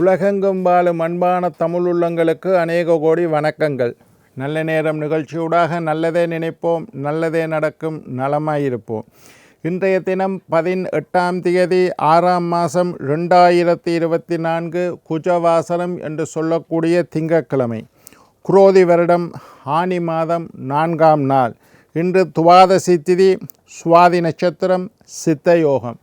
உலகெங்கும் வாழும் அன்பான தமிழ் உள்ளங்களுக்கு அநேக கோடி வணக்கங்கள். நல்ல நேரம் நிகழ்ச்சியூடாக நல்லதே நினைப்போம் நல்லதே நடக்கும் நலமாயிருப்போம். இன்றைய தினம் பதினெட்டாம் தேதி ஆறாம் மாதம் ரெண்டாயிரத்தி இருபத்தி நான்கு குஜவாசனம் என்று சொல்லக்கூடிய திங்கட்கிழமை. குரோதி வருடம் ஆனி மாதம் நான்காம் நாள். இன்று துவாதசி திதி சுவாதி நட்சத்திரம் சித்தயோகம்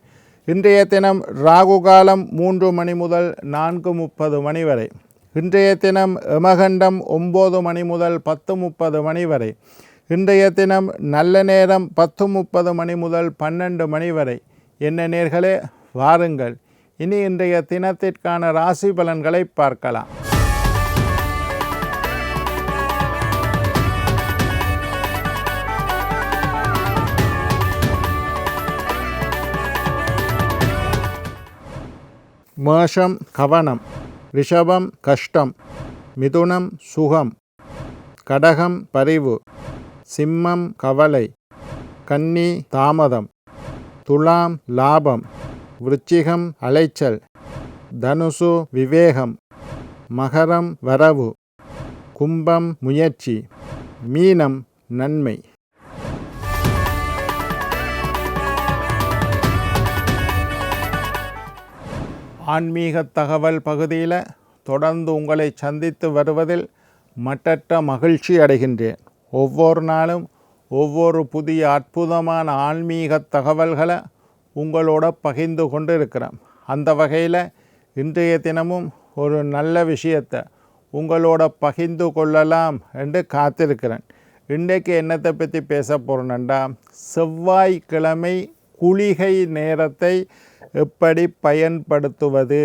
இன்றைய தினம் ராகு காலம் மூன்று மணி முதல் நான்கு முப்பது மணி வரை. இன்றைய தினம் எமகண்டம் ஒம்பது மணி முதல் பத்து முப்பது மணி வரை. இன்றைய தினம் நல்ல நேரம் பத்து முப்பது மணி முதல் பன்னெண்டு மணி வரை. என்ன நேர்களே? வாருங்கள். இனி இன்றைய தினத்திற்கான ராசி பலன்களை பார்க்கலாம். மேஷம் கவனம் ரிஷபம் கஷ்டம் மிதுனம் சுகம் கடகம் பரிவு சிம்மம் கவலை கன்னி தாமதம் துலாம் லாபம் விருச்சிகம் அலைச்சல் தனுசு விவேகம் மகரம் வரவு கும்பம் முயற்சி மீனம் நன்மை ஆன்மீக தகவல் பகுதியில் தொடர்ந்து உங்களை சந்தித்து வருவதில் மட்டற்ற மகிழ்ச்சி அடைகின்றேன். ஒவ்வொரு நாளும் ஒவ்வொரு புதிய அற்புதமான ஆன்மீக தகவல்களை உங்களோட பகிர்ந்து கொண்டு இருக்கிறேன் அந்த வகையில் இன்றைய தினமும் ஒரு நல்ல விஷயத்தை உங்களோட பகிர்ந்து கொள்ளலாம் என்று காத்திருக்கிறேன். இன்றைக்கு என்னத்தை பற்றி பேச போகிறேன்னா செவ்வாய்க்கிழமை குளிகை நேரத்தை எப்படி பயன்படுத்துவது?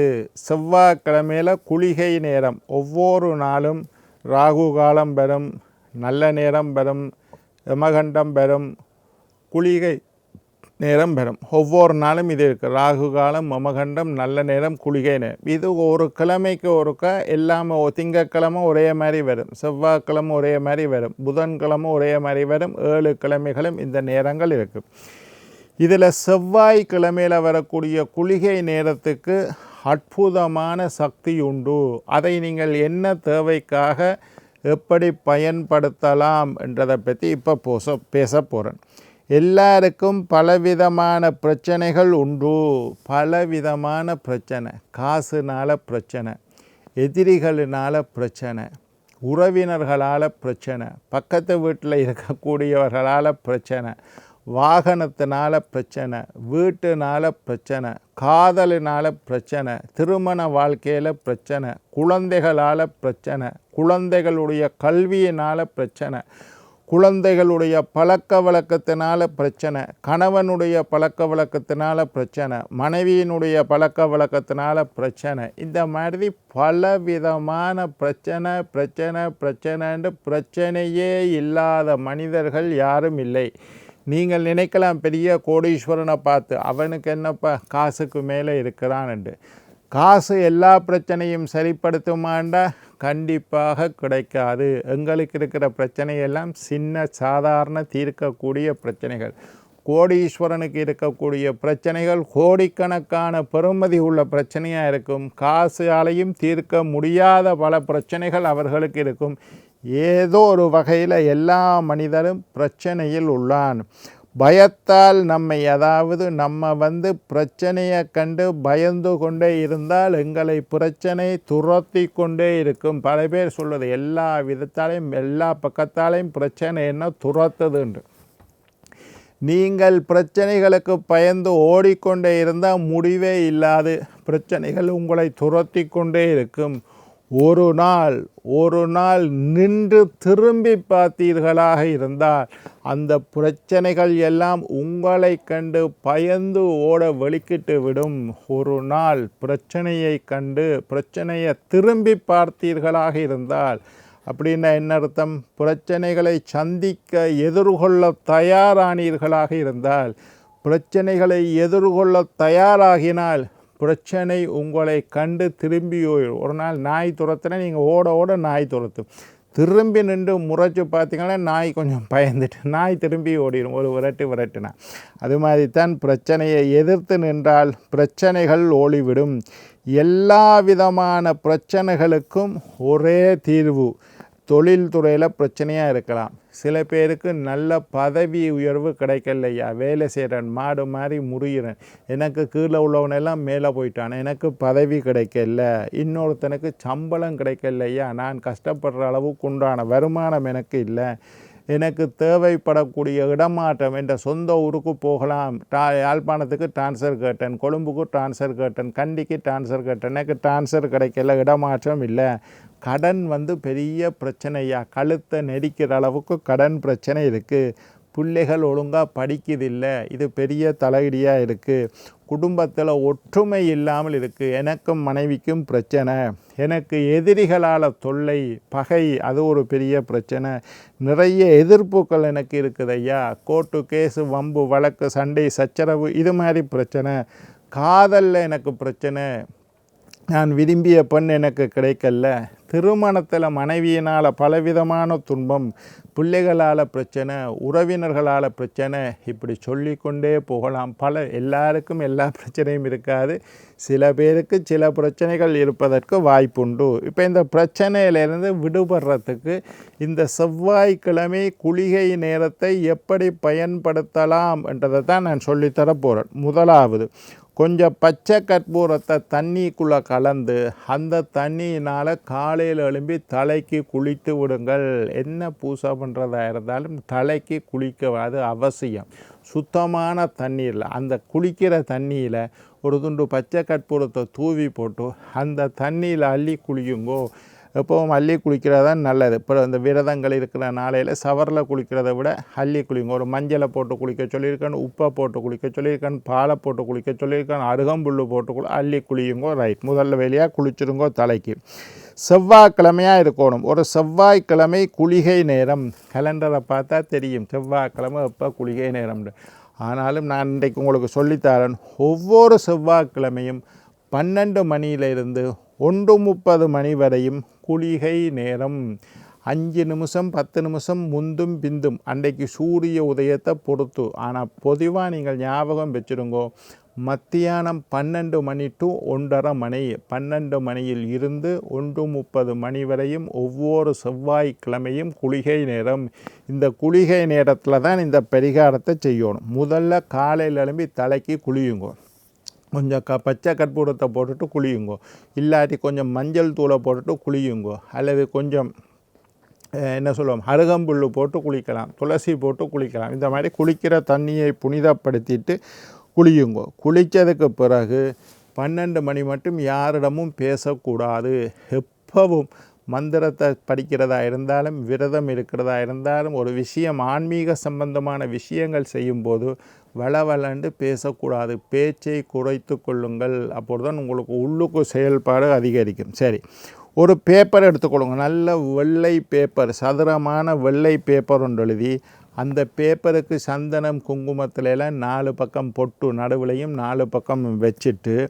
செவ்வாய்க்கிழமையில் குளிகை நேரம். ஒவ்வொரு நாளும் ராகு காலம் பெறும் நல்ல நேரம் பெறும் யமகண்டம் பெறும் குளிகை நேரம் பெறும். ஒவ்வொரு நாளும் இது இருக்குது ராகு காலம் மமகண்டம் நல்ல நேரம் குளிகை நேரம். இது ஒரு கிழமைக்கு ஒருக்கா எல்லாமே திங்கக்கிழமை ஒரே மாதிரி வரும். செவ்வாய்க்கிழமை ஒரே மாதிரி வரும். புதன்கிழமை ஒரே மாதிரி வரும். ஏழு கிழமைகளும் இந்த நேரங்கள் இருக்குது இதில் செவ்வாய் கிழமையில் வரக்கூடிய குளிகை நேரத்துக்கு அற்புதமான சக்தி உண்டு. அதை நீங்கள் என்ன தேவைக்காக எப்படி பயன்படுத்தலாம் என்றதை பற்றி இப்போ போச பேச போகிறேன் எல்லாருக்கும் பலவிதமான பிரச்சனைகள் உண்டு. பலவிதமான பிரச்சனை. காசுனால பிரச்சனை. எதிரிகளினால் பிரச்சனை. உறவினர்களால் பிரச்சனை. பக்கத்து வீட்டில் இருக்கக்கூடியவர்களால் பிரச்சனை. வாகனத்தினால பிரச்சனை வீட்டுனால பிரச்சனை காதலினால பிரச்சனை திருமண வாழ்க்கையில் பிரச்சனை குழந்தைகளால் பிரச்சனை குழந்தைகளுடைய கல்வியினால் பிரச்சனை குழந்தைகளுடைய பழக்க வழக்கத்தினால பிரச்சனை கணவனுடைய பழக்க வழக்கத்தினால பிரச்சனை மனைவியினுடைய பழக்க வழக்கத்தினால பிரச்சனை. இந்த மாதிரி பல விதமான பிரச்சனை பிரச்சனை பிரச்சனைன்ட்டு பிரச்சனையே இல்லாத மனிதர்கள் யாரும் இல்லை. நீங்கள் நினைக்கலாம் பெரிய கோடீஸ்வரனை பார்த்து அவனுக்கு என்னப்பா காசுக்கு மேலே இருக்கிறான் என்று காசு எல்லா பிரச்சனையும் சரிப்படுத்துமாண்டா? கண்டிப்பாக கிடைக்காது. எங்களுக்கு இருக்கிற பிரச்சனையெல்லாம் சின்ன சாதாரண தீர்க்கக்கூடிய பிரச்சனைகள். கோடீஸ்வரனுக்கு இருக்கக்கூடிய பிரச்சனைகள் கோடிக்கணக்கான பெறுமதி உள்ள பிரச்சனையாக இருக்கும். காசாலையும் தீர்க்க முடியாத பல பிரச்சனைகள் அவர்களுக்கு இருக்கும். ஏதோ ஒரு வகையில் எல்லா மனிதரும் பிரச்சனையில் உள்ளான். பயத்தால் நம்மை அதாவது நம்ம வந்து பிரச்சனையை கண்டு பயந்து கொண்டே இருந்தால் எங்களை பிரச்சனை துரத்தி கொண்டே இருக்கும். பல பேர் சொல்வது எல்லா விதத்தாலையும் எல்லா பக்கத்தாலையும் பிரச்சனை என்ன துரத்துதுண்டு. நீங்கள் பிரச்சனைகளுக்கு பயந்து ஓடிக்கொண்டே இருந்தால் முடிவே இல்லாது. பிரச்சனைகள் உங்களை துரத்தி கொண்டே இருக்கும். ஒரு நாள் ஒரு நாள் நின்று திரும்பி பார்த்தீர்களாக இருந்தால் அந்த பிரச்சனைகள் எல்லாம் உங்களை கண்டு பயந்து ஓட வெளிக்கிட்டு விடும். ஒரு நாள் பிரச்சனையை கண்டு பிரச்சனையை திரும்பி பார்த்தீர்களாக இருந்தால் அப்படின்னா என்ன அர்த்தம்? பிரச்சனைகளை சந்திக்க எதிர்கொள்ள தயாரானீர்களாக இருந்தால் பிரச்சனைகளை எதிர்கொள்ள தயாராகினால் பிரச்சனை உங்களை கண்டு திரும்பி ஒரு நாள் நாய் துரத்துனா நீங்கள் ஓட ஓட நாய் துரத்தும். திரும்பி நின்று முறைச்சி பார்த்தீங்கன்னா நாய் கொஞ்சம் பயந்துட்டு நாய் திரும்பி ஓடிடும் ஒரு விரட்டு விரட்டுனா. அது மாதிரி தான் பிரச்சனையை எதிர்த்து நின்றால் பிரச்சனைகள் ஓடிவிடும். எல்லா விதமான பிரச்சனைகளுக்கும் ஒரே தீர்வு தொழில்துறையில் பிரச்சனையாக இருக்கலாம். சில பேருக்கு நல்ல பதவி உயர்வு கிடைக்கலையா? வேலை செய்கிறேன் மாடு மாதிரி முறிகிறேன் எனக்கு கீழே உள்ளவனெல்லாம் மேலே போயிட்டான். எனக்கு பதவி கிடைக்கல. இன்னொருத்தனுக்கு சம்பளம் கிடைக்கலையா? நான் கஷ்டப்படுற அளவுக்கு உண்டான வருமானம் எனக்கு இல்லை. எனக்கு தேவைப்படக்கூடிய இடமாற்றம் என்ற சொந்த ஊருக்கு போகலாம். டா யாழ்ப்பாணத்துக்கு ட்ரான்ஸ்ஃபர் கேட்டேன் கொழும்புக்கு ட்ரான்ஸ்ஃபர் கேட்டேன் கண்டிக்கு ட்ரான்ஸ்ஃபர் கேட்டேன் எனக்கு ட்ரான்ஸ்ஃபர் கிடைக்கல இடமாற்றம் இல்லை. கடன் வந்து பெரிய பிரச்சனையா? கழுத்தை நெரிக்கிற அளவுக்கு கடன் பிரச்சனை இருக்குது பிள்ளைகள் ஒழுங்காக படிக்குதில்லை. இது பெரிய தலையடியாக இருக்குது குடும்பத்தில் ஒற்றுமை இல்லாமல் இருக்குது எனக்கும் மனைவிக்கும் பிரச்சனை. எனக்கு எதிரிகளால் தொல்லை பகை அது ஒரு பெரிய பிரச்சனை. நிறைய எதிர்ப்புகள் எனக்கு இருக்குது ஐயா. கோர்ட்டு கேஸு வம்பு வழக்கு சண்டை சச்சரவு இது மாதிரி பிரச்சனை. காதலில் எனக்கு பிரச்சனை. நான் விரும்பிய பெண் எனக்கு கிடைக்கல திருமணத்தில் மனைவியினால் பலவிதமான துன்பம் பிள்ளைகளால் பிரச்சனை உறவினர்களால் பிரச்சனை இப்படி சொல்லிக்கொண்டே போகலாம். பல எல்லாருக்கும் எல்லா பிரச்சனையும் இருக்காது. சில பேருக்கு சில பிரச்சனைகள் இருப்பதற்கு வாய்ப்புண்டு. இப்போ இந்த பிரச்சனையிலிருந்து விடுபடுறதுக்கு இந்த செவ்வாய்க்கிழமை குளிகை நேரத்தை எப்படி பயன்படுத்தலாம் என்றதை தான் நான் சொல்லித்தர போகிறேன் முதலாவது கொஞ்சம் பச்சை கற்பூரத்தை தண்ணிக்குள்ளே கலந்து அந்த தண்ணியினால் காலையில் எழும்பி தலைக்கு குளித்து விடுங்கள். என்ன பூசை பண்ணுறதா இருந்தாலும் தலைக்கு குளிக்க அது அவசியம். சுத்தமான தண்ணீரில் அந்த குளிக்கிற தண்ணியில் ஒரு துண்டு பச்சை கற்பூரத்தை தூவி போட்டு அந்த தண்ணியில் அள்ளி குளியுங்கோ. எப்போவும் அள்ளி குளிக்கிறது தான் நல்லது. இப்போ இந்த விரதங்கள் இருக்கிற நாளையில் சவரில் குளிக்கிறத விட அள்ளி குளிங்க. ஒரு மஞ்சளை போட்டு குளிக்க சொல்லியிருக்கேன் உப்பை போட்டு குளிக்க சொல்லியிருக்கேன் பாலை போட்டு குளிக்க சொல்லியிருக்கேன் அருகம்புல் போட்டு குளி அள்ளி குளியுங்கோ ரைட் முதல்ல வேலையாக குளிச்சிருங்கோ தலைக்கு. செவ்வாய்க்கிழமையாக இருக்கணும். ஒரு செவ்வாய்க்கிழமை குளிகை நேரம். கலண்டரை பார்த்தா தெரியும். செவ்வாய்க்கிழமை எப்போ குளிகை நேரம்னு. ஆனாலும் நான் இன்றைக்கு உங்களுக்கு சொல்லித்தரேன். ஒவ்வொரு செவ்வாய்க்கிழமையும் பன்னெண்டு மணியிலிருந்து ஒன்று முப்பது மணி வரையும் குளிகை நேரம். அஞ்சு நிமிஷம் பத்து நிமிஷம் முந்தும் பிந்தும். அன்றைக்கு சூரிய உதயத்தை பொறுத்து. ஆனால் பொதுவாக நீங்கள் ஞாபகம் வச்சுருங்கோ மத்தியானம் பன்னெண்டு மணி டு ஒன்றரை மணி. பன்னெண்டு மணியில் இருந்து ஒன்று முப்பது மணி வரையும் ஒவ்வொரு செவ்வாய்க்கிழமையும் குளிகை நேரம். இந்த குளிகை நேரத்தில் தான் இந்த பரிகாரத்தை செய்யணும். முதல்ல காலையில் எழும்பி தலைக்கு குளியுங்கோ. கொஞ்சம் க பச்சை கற்பூரத்தை போட்டுட்டு குளியுங்கோ. இல்லாட்டி கொஞ்சம் மஞ்சள் தூளை போட்டுட்டு குளியுங்கோ. அல்லது கொஞ்சம் என்ன சொல்லுவோம் அருகம்புல் போட்டு குளிக்கலாம். துளசி போட்டு குளிக்கலாம். இந்த மாதிரி குளிக்கிற தண்ணியை புனிதப்படுத்திட்டு குளியுங்கோ. குளித்ததுக்கு பிறகு பன்னெண்டு மணி மட்டும் யாரிடமும் பேசக்கூடாது. எப்பவும் மந்திரத்தை படிக்கிறதா இருந்தாலும் விரதம் இருக்கிறதா இருந்தாலும் ஒரு விஷயம் ஆன்மீக சம்பந்தமான விஷயங்கள் செய்யும்போது வளவலண்டு பேசக்கூடாது. பேச்சை குறைத்து கொள்ளுங்கள். அப்பொழுதுதான் உங்களுக்கு உள்ளுக்கு செயல்பாடு அதிகரிக்கும். சரி. ஒரு பேப்பர் எடுத்துக்கொள்ளுங்க. நல்ல வெள்ளை பேப்பர் சதுரமான வெள்ளை பேப்பர் ஒன்று எழுதி அந்த பேப்பருக்கு சந்தனம் குங்குமத்திலெல்லாம் நாலு பக்கம் பொட்டு நடுவுலையும் நாலு பக்கம் வச்சுட்டு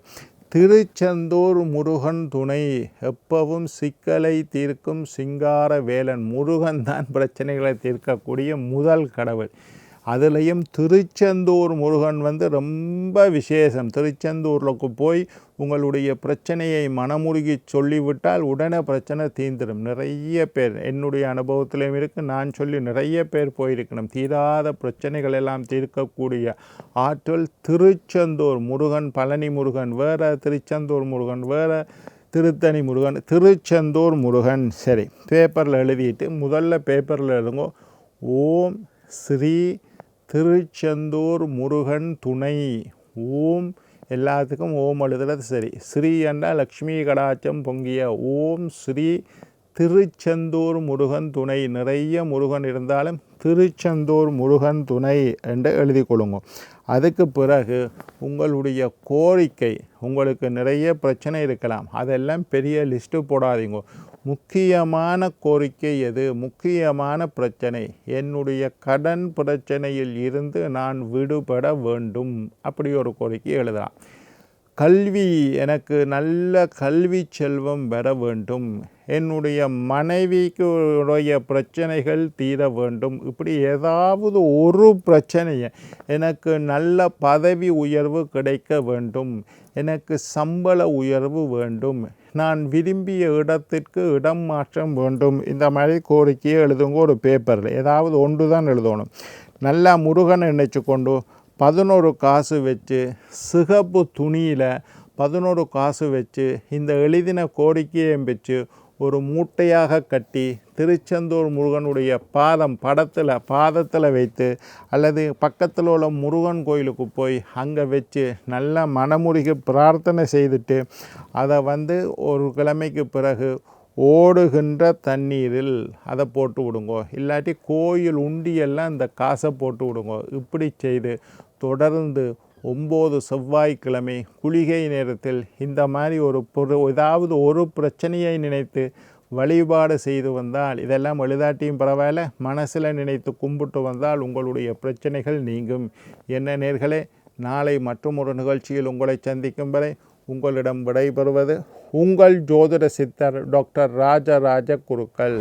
திருச்செந்தூர் முருகன் துணை எப்பவும் சிக்கலை தீர்க்கும் சிங்கார வேலன். முருகன் தான் பிரச்சனைகளை தீர்க்கக்கூடிய முதல் கடவுள். அதுலேயும் திருச்செந்தூர் முருகன் வந்து ரொம்ப விசேஷம். திருச்செந்தூரில் போய் உங்களுடைய பிரச்சனையை மனமுருகி சொல்லிவிட்டால் உடனே பிரச்சனை தீந்துடும் நிறைய பேர் என்னுடைய அனுபவத்திலையும் இருக்குது நான் சொல்லி நிறைய பேர் போயிருக்கணும். தீராத பிரச்சனைகள் எல்லாம் தீர்க்கக்கூடிய ஆற்றல் திருச்செந்தூர் முருகன் பழனி முருகன் வேறு திருச்செந்தூர் முருகன் வேறு திருத்தணி முருகன் திருச்செந்தூர் முருகன். சரி பேப்பரில் எழுதிட்டு முதல்ல பேப்பரில் எழுதுங்கோ. ஓம் ஸ்ரீ திருச்செந்தூர் முருகன் துணை. ஓம். எல்லாத்துக்கும் ஓம் எழுதுறது சரி. ஸ்ரீ என்றால் லக்ஷ்மி கடாச்சம் பொங்கிய ஓம் ஸ்ரீ திருச்செந்தூர் முருகன் துணை. நிறைய முருகன் இருந்தாலும் திருச்செந்தூர் முருகன் துணை என்று எழுதி கொள்ளுங்க. அதுக்கு பிறகு உங்களுடைய கோரிக்கை உங்களுக்கு நிறைய பிரச்சனை இருக்கலாம். அதெல்லாம் பெரிய லிஸ்ட்டு போடாதீங்க. முக்கியமான கோரிக்கை எது? முக்கியமான பிரச்சனை. என்னுடைய கடன் பிரச்சனையில் இருந்து நான் விடுபட வேண்டும். அப்படி ஒரு கோரிக்கை எழுதலாம் கல்வி எனக்கு நல்ல கல்வி செல்வம் பெற வேண்டும். என்னுடைய மனைவிக்கு உடைய பிரச்சனைகள் தீர வேண்டும். இப்படி ஏதாவது ஒரு பிரச்சனையை எனக்கு நல்ல பதவி உயர்வு கிடைக்க வேண்டும். எனக்கு சம்பள உயர்வு வேண்டும். நான் விரும்பிய இடத்திற்கு இடம் மாற்றம் வேண்டும். இந்த மாதிரி கோரிக்கையை எழுதுங்க ஒரு பேப்பரில் ஏதாவது ஒன்று தான் எழுதணும். நல்லா முருகனை நினைச்சு கொண்டு பதினோரு காசு வச்சு சிகப்பு துணியில் பதினோரு காசு வச்சு இந்த எழுதின கோரிக்கையை வச்சு ஒரு மூட்டையாக கட்டி திருச்செந்தூர் முருகனுடைய பாதம் படத்தில் பாதத்தில் வைத்து அல்லது பக்கத்தில் உள்ள முருகன் கோயிலுக்கு போய் அங்கே வச்சு நல்லா மனமுருகி பிரார்த்தனை செய்துட்டு அதை வந்து ஒரு கிழமைக்கு பிறகு ஓடுகின்ற தண்ணீரில் அதை போட்டு விடுங்கோ. இல்லாட்டி கோயில் உண்டியெல்லாம் இந்த காசை போட்டு விடுங்கோ. இப்படி செய்து தொடர்ந்து ஒம்பது செவ்வாய்க்கிழமை குளிகை நேரத்தில் இந்த மாதிரி ஒரு பொரு ஏதாவது ஒரு பிரச்சனையை நினைத்து வழிபாடு செய்து வந்தால் இதெல்லாம் எழுதாட்டியும் பரவாயில்ல. மனசில் நினைத்து கும்பிட்டு வந்தால் உங்களுடைய பிரச்சனைகள் நீங்கும். என்ன நேர்களே நாளை மற்றும் ஒரு நிகழ்ச்சியில் உங்களை சந்திக்கும் வரை உங்களிடம் விடைபெறுவது உங்கள் ஜோதிட சித்தர் டாக்டர் ராஜராஜ குருக்கள்.